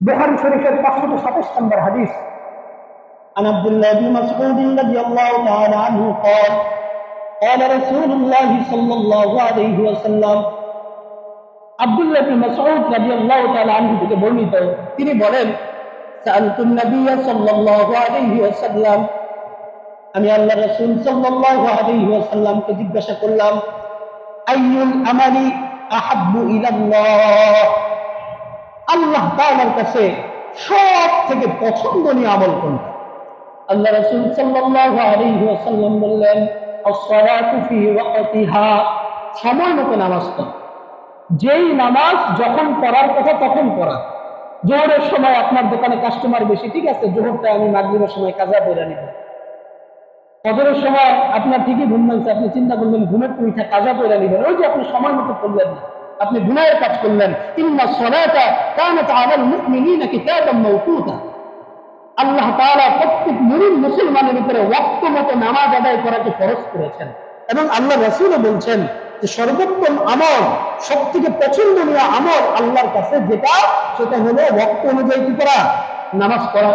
বুখারী শরীফের পাঁচশত সাতাশ নম্বর হাদিস عن عبد الله بن مسعود رضي الله تعالى عنه قال قال رسول الله صلى الله عليه وسلم আব্দুল্লাহ ইবনে মাসউদ রাদিয়াল্লাহু তাআলা আনহু থেকে বর্ণিত তিনি বলেন سألت النبي صلى الله عليه وسلم আমি আল্লাহ রসুল সাল্লাল্লাহু আলাইহি ওয়াসাল্লামকে জিজ্ঞাসা করলাম আইয়ুল আমালি আহাব্বু ইলাল্লাহ আল্লাহ তাআলার কাছে সব থেকে পছন্দনীয় আমল কোনটা? আল্লাহ রসুল সাল্লাল্লাহু আলাইহি ওয়াসাল্লাম বললেন সময় মতো নামাজ পড়া। যেই নামাজ যখন পড়ার কথা তখন পড়া। জোহরের সময় আপনার দোকানে কাস্টমার বেশি, ঠিক আছে? জোহরটা আমি মাগরিবের সময় কাজা করে নিব। ফজরের সময় আপনার ঠিকই ঘুম আপনি চিন্তা করলেন ঘুমের উঠা কাজা করে নিবেন। ওই যে আপনি সময় মতো করলেন না। আপনি গুনাহের কাজ করলেন। ইন্না সলাতা কানাত আলাল মুমিনিনা কিতাবাম মাওকুতা। আল্লাহ তাআলা প্রত্যেক মুমিন মুসলমানের উপরে ওয়াক্ত মতো নামাজ আদায় করাকে ফরজ করেছেন। এবং আল্লাহ রাসূলও বলছেন যে, সর্বোত্তম আমল সব থেকে পছন্দনীয় আমল আল্লাহর কাছে যেটা, সেটা হলো ওয়াক্ত অনুযায়ী কি করা? নামাজ পড়া।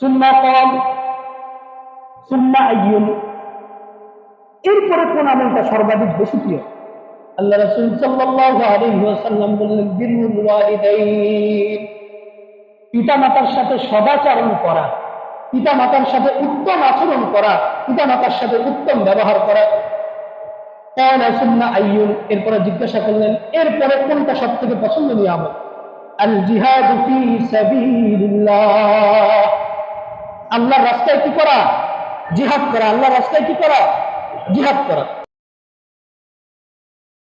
সুন্নাহ কম সুন্না এরপরে কোন আমলটা সর্বাধিক বেশি প্রিয়? আল্লাহ রসুল সাল্লাল্লাহু আলাইহি ওয়াসাল্লাম বললেন বিরুল ওয়ালিদাইন পিতা মাতার সাথে সদাচরণ করা পিতা মাতার সাথে উত্তম আচরণ করা পিতা মাতার সাথে উত্তম ব্যবহার করা। আইয়ুন, এরপরে জিজ্ঞাসা করলেন, এরপরে কোনটা সব থেকে পছন্দনীয় আমল? আল জিহাদ আল্লাহর রাস্তায় কি করা? জিহাদ করা। আল্লাহর রাস্তায় কি করা? জিহাদ করা।